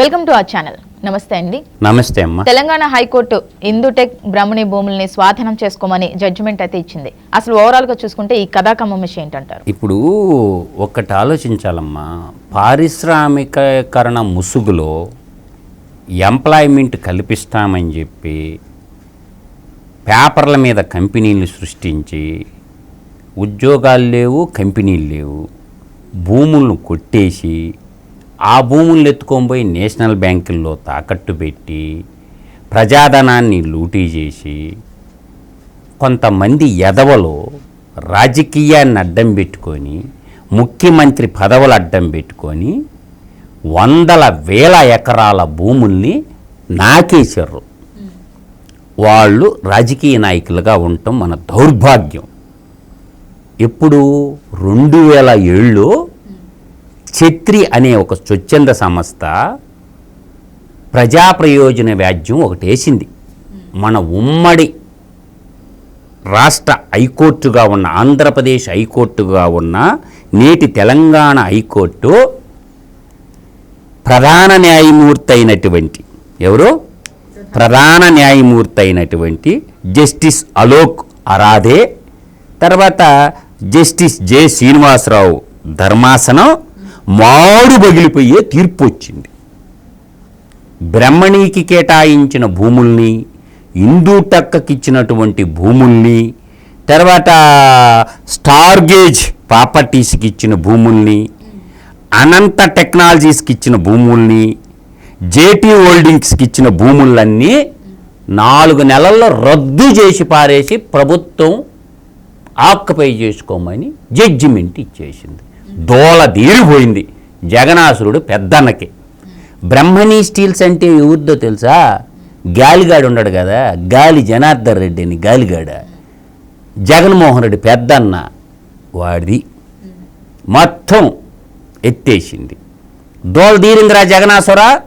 Welcome to our channel. నమస్తే అండి. నమస్తే అమ్మ. తెలంగాణ హైకోర్టు ఇందుటెక్ బ్రహ్మణి భూముల్ని స్వాధీనం చేసుకోమని జడ్జిమెంట్ అయితే ఇచ్చింది. అసలు ఓవరాల్గా చూసుకుంటే ఈ కథాకమ్మ విషయం ఏంటంటారు? ఇప్పుడు ఒక్కటి ఆలోచించాలమ్మా. పారిశ్రామికీకరణ ముసుగులో ఎంప్లాయ్మెంట్ కల్పిస్తామని చెప్పి పేపర్ల మీద కంపెనీలు సృష్టించి ఉద్యోగాలు లేవు కంపెనీలు లేవు భూములను కొట్టేసి ఆ భూములను ఎత్తుకొని పోయి నేషనల్ బ్యాంకుల్లో తాకట్టు పెట్టి ప్రజాధనాన్ని లూటీ చేసి కొంతమంది ఎదవలు రాజకీయాన్ని అడ్డం పెట్టుకొని ముఖ్యమంత్రి పదవులు అడ్డం పెట్టుకొని వందల వేల ఎకరాల భూముల్ని నాకేశారు. వాళ్ళు రాజకీయ నాయకులుగా ఉండటం మన దౌర్భాగ్యం. ఎప్పుడు రెండు వేల ఏళ్ళు ఛత్రి అనే ఒక స్వచ్ఛంద సంస్థ ప్రజా ప్రయోజన వ్యాజ్యం ఒకటి వేసింది మన ఉమ్మడి రాష్ట్ర హైకోర్టుగా ఉన్న ఆంధ్రప్రదేశ్ హైకోర్టుగా ఉన్న నేటి తెలంగాణ హైకోర్టు ప్రధాన న్యాయమూర్తి అయినటువంటి ఎవరు? ప్రధాన న్యాయమూర్తి అయినటువంటి జస్టిస్ అలోక్ అరాధే తర్వాత జస్టిస్ జె శ్రీనివాసరావు ధర్మాసనం మాడు బగిలిపోయే తీర్పు వచ్చింది. బ్రహ్మణికి కేటాయించిన భూముల్ని హిందూ టక్కకిచ్చినటువంటి భూముల్ని తర్వాత స్టార్గేజ్ ప్రాపర్టీస్కి ఇచ్చిన భూముల్ని అనంత టెక్నాలజీస్కి ఇచ్చిన భూముల్ని జేటీ హోల్డింగ్స్కి ఇచ్చిన భూములన్నీ నాలుగు నెలల్లో రద్దు చేసి పారేసి ప్రభుత్వం ఆక్యుపై చేసుకోమని జడ్జిమెంట్ ఇచ్చేసింది. దోల తీరిపోయింది జగనాసురుడు పెద్దన్నకి. బ్రహ్మణి స్టీల్స్ అంటే ఎవరిదో తెలుసా? గాలిగాడు ఉన్నాడు కదా గాలి జనార్దన్ రెడ్డి అని గాలిగాడ. జగన్మోహన్ రెడ్డి పెద్దన్న వాడిది. మొత్తం ఎత్తేసింది. దోల జగనాసురా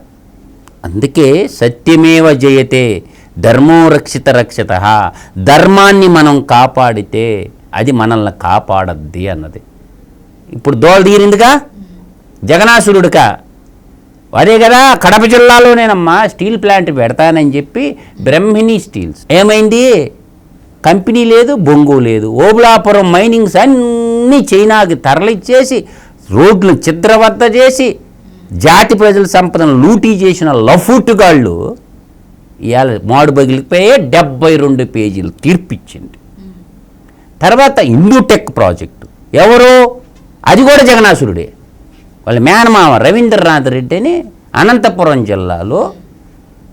అందుకే సత్యమేవ జయతే ధర్మో రక్షిత రక్షిత ధర్మాన్ని మనం కాపాడితే అది మనల్ని కాపాడద్ది అన్నది. ఇప్పుడు దోల తీరిందిగా జగనాసురుడికా అదే కదా కడప జిల్లాలోనేనమ్మా స్టీల్ ప్లాంట్ పెడతానని చెప్పి బ్రహ్మిణి స్టీల్స్. ఏమైంది? కంపెనీ లేదు బొంగు లేదు. ఓబులాపురం మైనింగ్స్ అన్నీ చైనాకి తరలిచ్చేసి రోడ్లు చిద్రవద్ద చేసి జాతి ప్రజల సంపదను లూటీ చేసిన లఫూటుగాళ్ళు ఇవాళ మాడు బగిలిపోయే డెబ్బై రెండు పేజీలు తీర్పిచ్చింది. తర్వాత ఇండూటెక్ ప్రాజెక్టు. ఎవరో? అది కూడా జగనాసురుడే వాళ్ళ మేనమామ రవీంద్రనాథ్ రెడ్డిని అనంతపురం జిల్లాలో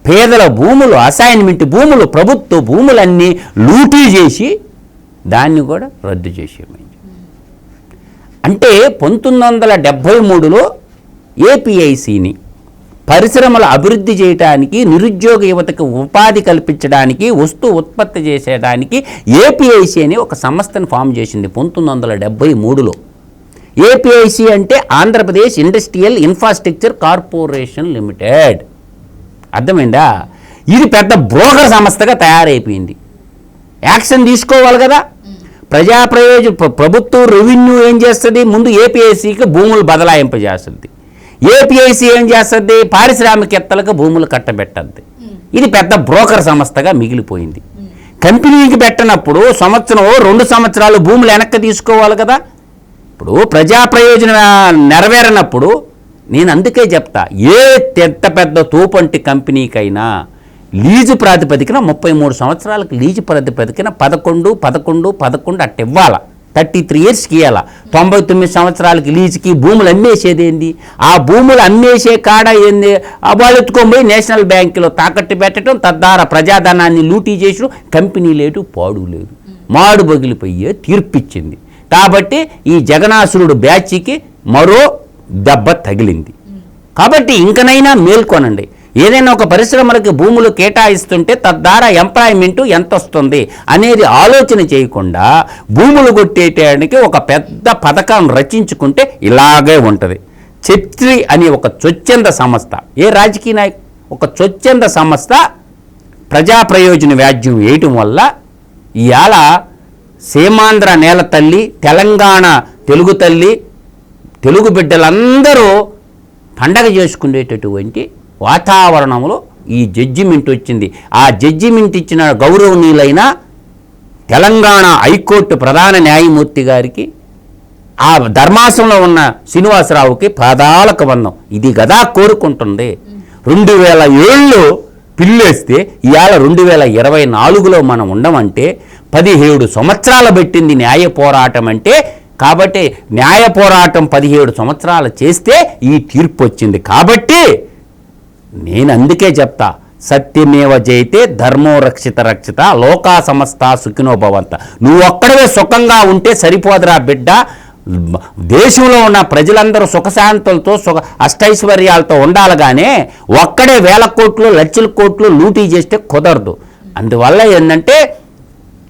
పేదల భూములు అసైన్మెంట్ భూములు ప్రభుత్వ భూములన్నీ లూటీ చేసి దాన్ని కూడా రద్దు చేసేమైంది అంటే పంతొమ్మిది వందల డెబ్భై మూడులో ఏపీఐసిని పరిశ్రమల అభివృద్ధి చేయడానికి నిరుద్యోగ యువతకు ఉపాధి కల్పించడానికి వస్తు ఉత్పత్తి చేసేయడానికి ఏపీఐసి అని ఒక సంస్థను ఫామ్ చేసింది పంతొమ్మిది వందల డెబ్భై మూడులో. ఏపీఐసి అంటే Andhra Pradesh industrial infrastructure corporation limited. అర్థమైందా? ఇది పెద్ద బ్రోకర్ సంస్థగా తయారైపోయింది. యాక్షన్ తీసుకోవాలి కదా. ప్రజా ప్రయోజ ప్రభుత్వం రెవెన్యూ ఏం చేస్తుంది? ముందు ఏపీఐసికి భూములు బదలాయింపజేస్తుంది. ఏపీఐసి ఏం చేస్తుంది? పారిశ్రామికేత్తలకు భూములు కట్టబెట్టద్ది. ఇది పెద్ద బ్రోకర్ సంస్థగా మిగిలిపోయింది. కంపెనీకి పెట్టినప్పుడు సంవత్సరం రెండు సంవత్సరాలు భూములు వెనక్కి తీసుకోవాలి కదా. ఇప్పుడు ప్రజా ప్రయోజనం నెరవేరినప్పుడు నేను అందుకే చెప్తా ఏ పెద్ద పెద్ద తోపంటి కంపెనీకైనా లీజు ప్రాతిపదికన ముప్పై మూడు సంవత్సరాలకు లీజు ప్రాతిపదికన పదకొండు పదకొండు పదకొండు అట్ట ఇవ్వాల. థర్టీ త్రీ ఇయర్స్కి ఇవ్వాల తొంభై తొమ్మిది సంవత్సరాలకి లీజుకి భూములు అమ్మేసేది ఏంది? ఆ భూములు అమ్మేసే కాడ ఏంది? ఆ నేషనల్ బ్యాంకులో తాకట్టు పెట్టడం తద్వారా ప్రజాధనాన్ని లూటీ చేసడం కంపెనీ లేదు పాడు లేదు. మాడు బగిలిపోయే తీర్పిచ్చింది. కాబట్టి ఈ జగనాసురుడు బ్యాచికి మరో దెబ్బ తగిలింది. కాబట్టి ఇంకనైనా మేల్కొనండి. ఏదైనా ఒక పరిశ్రమలకు భూములు కేటాయిస్తుంటే తద్వారా ఎంప్లాయ్మెంట్ ఎంత వస్తుంది అనేది ఆలోచన చేయకుండా భూములు కొట్టేయడానికి ఒక పెద్ద పథకం రచించుకుంటే ఇలాగే ఉంటుంది. ఛత్రి అనే ఒక స్వచ్ఛంద సంస్థ. ఏ రాజకీయ నాయకు? ఒక స్వచ్ఛంద సంస్థ ప్రజా ప్రయోజన వ్యాజ్యం వేయటం వల్ల ఇవాళ సీమాంధ్ర నేల తల్లి తెలంగాణ తెలుగు తల్లి తెలుగు బిడ్డలందరూ పండగ చేసుకునేటటువంటి వాతావరణంలో ఈ జడ్జిమెంట్ వచ్చింది. ఆ జడ్జిమెంట్ ఇచ్చిన గౌరవనీయులైన తెలంగాణ హైకోర్టు ప్రధాన న్యాయమూర్తి గారికి ఆ ధర్మాసనంలో ఉన్న శ్రీనివాసరావుకి పాదాలకు వందం. ఇది గదా కోరుకుంటుంది. రెండు వేల ఏళ్ళు పిల్లేస్తే ఇవాళ రెండు వేల ఇరవై నాలుగులో మనం ఉండమంటే పదిహేడు సంవత్సరాలు పెట్టింది న్యాయ పోరాటం అంటే కాబట్టి న్యాయ పోరాటం పదిహేడు సంవత్సరాలు చేస్తే ఈ తీర్పు వచ్చింది కాబట్టి నేను అందుకే చెప్తా సత్యమేవ జయితే ధర్మో రక్షిత రక్షిత లోకా సమస్త సుఖినో భవంత. నువ్వు ఒక్కడవే సుఖంగా ఉంటే సరిపోదురా బిడ్డ దేశంలో ఉన్న ప్రజలందరూ సుఖశాంతులతో సుఖ అష్టైశ్వర్యాలతో ఉండాలి కానీ ఒక్కడే వేల కోట్లు లక్షల కోట్లు లూటీ చేస్తే కుదరదు. అందువల్ల ఏంటంటే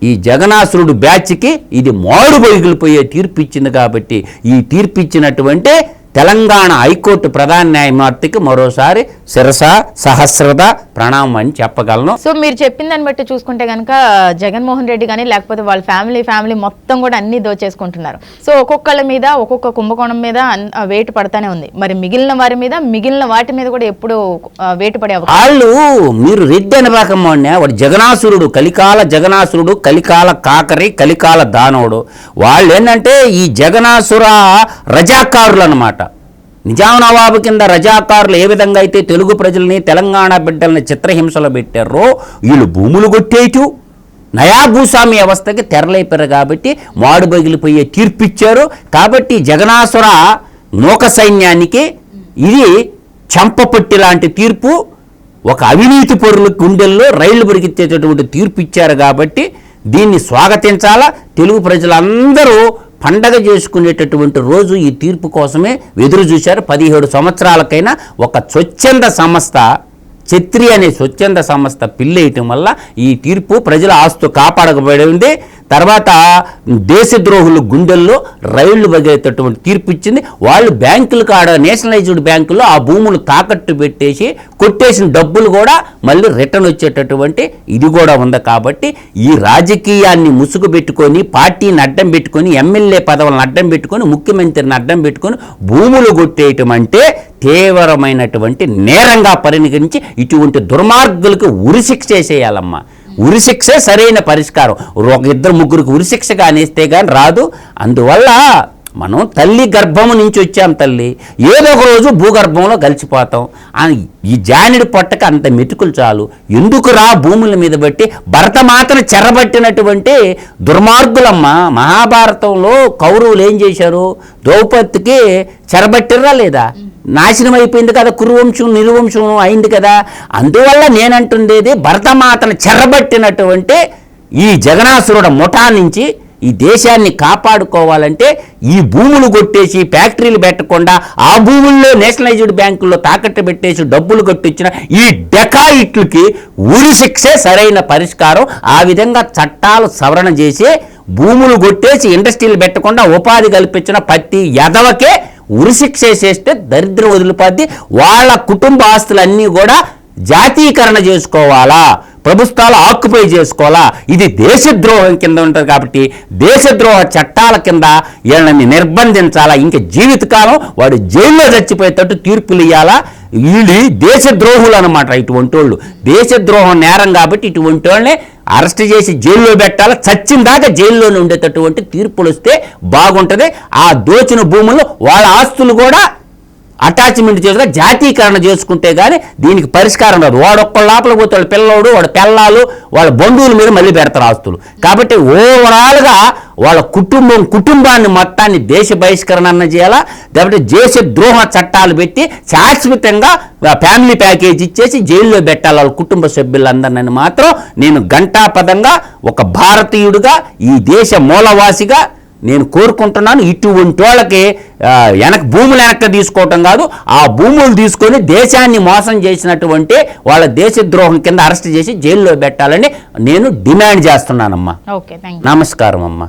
ఈ జగనాసురుడు బ్యాచ్కి ఇది మాడు బొగిలిపోయే తీర్పు ఇచ్చింది కాబట్టి ఈ తీర్పు ఇచ్చినటువంటి తెలంగాణ హైకోర్టు ప్రధాన న్యాయమూర్తికి మరోసారి శిరస సహస్రద ప్రణామం అని చెప్పగలను. సో మీరు చెప్పిన దాన్ని బట్టి చూసుకుంటే కనుక జగన్మోహన్ రెడ్డి కానీ లేకపోతే వాళ్ళ ఫ్యామిలీ ఫ్యామిలీ మొత్తం కూడా అన్ని దోచేసుకుంటున్నారు. సో ఒక్కొక్కళ్ళ మీద ఒక్కొక్క కుంభకోణం మీద వేటు పడతానే ఉంది. మరి మిగిలిన వారి మీద మిగిలిన వాటి మీద కూడా ఎప్పుడు వేటు పడే వాళ్ళు మీరు రెడ్డి అనబాకమ్మోనే వాడు జగనాసురుడు కలికాల జగనాసురుడు కలికాల కాకరి కలికాల దానవుడు. వాళ్ళు ఏంటంటే ఈ జగనాసుర రజాకారులు అనమాట నిజాం నవాబు కింద రజాకారులు ఏ విధంగా అయితే తెలుగు ప్రజల్ని తెలంగాణ బిడ్డల్ని చిత్రహింసలు పెట్టారో వీళ్ళు భూములు కొట్టేయటం నయా భూస్వామి వ్యవస్థకి తెరలేపారు కాబట్టి మాడు బగిలిపోయే తీర్పిచ్చారు. కాబట్టి జగనాసుర నూక సైన్యానికి ఇది చంపపట్టి లాంటి తీర్పు ఒక అవినీతి పొరుల గుండెల్లో రైళ్ళు పరిగెత్తేటటువంటి తీర్పు ఇచ్చారు కాబట్టి దీన్ని స్వాగతించాలా? తెలుగు ప్రజలందరూ పండగ చేసుకునేటటువంటి రోజు ఈ తీర్పు కోసమే ఎదురు చూశారు. పదిహేడు సంవత్సరాలకైనా ఒక స్వచ్ఛంద సంస్థ ఛత్రి అనే స్వచ్ఛంద సంస్థ పిల్లేయటం వల్ల ఈ తీర్పు ప్రజల ఆస్తు కాపాడకబడి ఉంది తర్వాత దేశద్రోహులు గుండెల్లో రైళ్ళు బగేటటువంటి తీర్పు ఇచ్చింది. వాళ్ళు బ్యాంకులు కాడ నేషనలైజ్డ్ బ్యాంకుల్లో ఆ భూములు తాకట్టు పెట్టేసి కొట్టేసిన డబ్బులు కూడా మళ్ళీ రిటర్న్ వచ్చేటటువంటి ఇది కూడా ఉంది కాబట్టి ఈ రాజకీయాన్ని ముసుగు పెట్టుకొని పార్టీని అడ్డం పెట్టుకొని ఎమ్మెల్యే పదవులను అడ్డం పెట్టుకొని ముఖ్యమంత్రిని అడ్డం పెట్టుకొని భూములు కొట్టేయటం అంటే తీవ్రమైనటువంటి నేరంగా పరిగణించి ఇటువంటి దుర్మార్గులకు ఉరిశిక్ష చేసేయాలమ్మా. ఉరిశిక్షే సరైన పరిష్కారం. ఒక ఇద్దరు ముగ్గురికి ఉరిశిక్ష కానిస్తే కానీ రాదు. అందువల్ల మనం తల్లి గర్భము నుంచి వచ్చాం తల్లి. ఏదో ఒక రోజు భూగర్భంలో కలిసిపోతాం. ఈ జానిడి పొట్టకి అంత మెతుకులు చాలు. ఎందుకు రా భూముల మీద బట్టి భరతమాతను చెరబట్టినటువంటి దుర్మార్గులమ్మ మహాభారతంలో కౌరవులు ఏం చేశారు? ద్రౌపదికి చెరబట్టిర్రా లేదా? నాశనం అయిపోయింది కదా కురువంశం నిరువంశం అయింది కదా. అందువల్ల నేనంటుండేది భరతమాతను చెరబట్టినటువంటి ఈ జగనాసురుడ ముఠా నుంచి ఈ దేశాన్ని కాపాడుకోవాలంటే ఈ భూములు కొట్టేసి ఫ్యాక్టరీలు పెట్టకుండా ఆ భూముల్లో నేషనలైజ్డ్ బ్యాంకుల్లో తాకట్టు పెట్టేసి డబ్బులు కట్టించిన ఈ డెకాయిట్లకి ఉరి శిక్షే సరైన పరిష్కారం. ఆ విధంగా చట్టాలు సవరణ చేసి భూములు కొట్టేసి ఇండస్ట్రీలు పెట్టకుండా ఉపాధి కల్పించిన ప్రతి ఎదవకే ఉరిశిక్ష చేస్తే దరిద్రం వదిలిపోద్ది. వాళ్ళ కుటుంబ ఆస్తులన్నీ కూడా జాతీకరణ చేసుకోవాలా? ప్రభుత్వాలు ఆక్యుపై చేసుకోవాలా? ఇది దేశద్రోహం కింద ఉంటుంది కాబట్టి దేశద్రోహ చట్టాల కింద వీళ్ళని నిర్బంధించాలా? ఇంకా జీవితకాలం వాడు జైల్లో చచ్చిపోయేటట్టు తీర్పులు ఇవ్వాలా వీళ్ళు దేశద్రోహులు అనమాట ఇటువంటి వాళ్ళు. దేశద్రోహం నేరం కాబట్టి ఇటువంటి వాళ్ళని అరెస్ట్ చేసి జైల్లో పెట్టాలా? చచ్చిన దాకా జైల్లోనే ఉండేటటువంటి తీర్పులు వస్తే బాగుంటుంది. ఆ దోచిన భూములు వాళ్ళ ఆస్తులు కూడా అటాచ్మెంట్ చేసుకుని జాతీకరణ చేసుకుంటే కానీ దీనికి పరిష్కారం రాదు. వాడు ఒక్క లోపల పోతే వాళ్ళ పిల్లోడు వాడు పిల్లలు వాళ్ళ బంధువుల మీద మళ్ళీ పెడతారు ఆస్తులు. కాబట్టి ఓవరాల్గా వాళ్ళ కుటుంబం కుటుంబాన్ని మొత్తాన్ని దేశ బహిష్కరణ అన్న చేయాలా? లేకపోతే దేశ ద్రోహ చట్టాలు పెట్టి శాశ్వతంగా ఫ్యామిలీ ప్యాకేజ్ ఇచ్చేసి జైల్లో పెట్టాలి వాళ్ళ కుటుంబ సభ్యులందరినీ మాత్రం నేను ఘంటాపదంగా ఒక భారతీయుడిగా ఈ దేశ మూలవాసిగా నేను కోరుకుంటున్నాను. ఇటువంటి వాళ్ళకి వెనక భూములు వెనక్కి తీసుకోవటం కాదు ఆ భూములు తీసుకొని దేశాన్ని మోసం చేసినటువంటి వాళ్ళ దేశద్రోహం కింద అరెస్ట్ చేసి జైల్లో పెట్టాలని నేను డిమాండ్ చేస్తున్నానమ్మా. నమస్కారం అమ్మా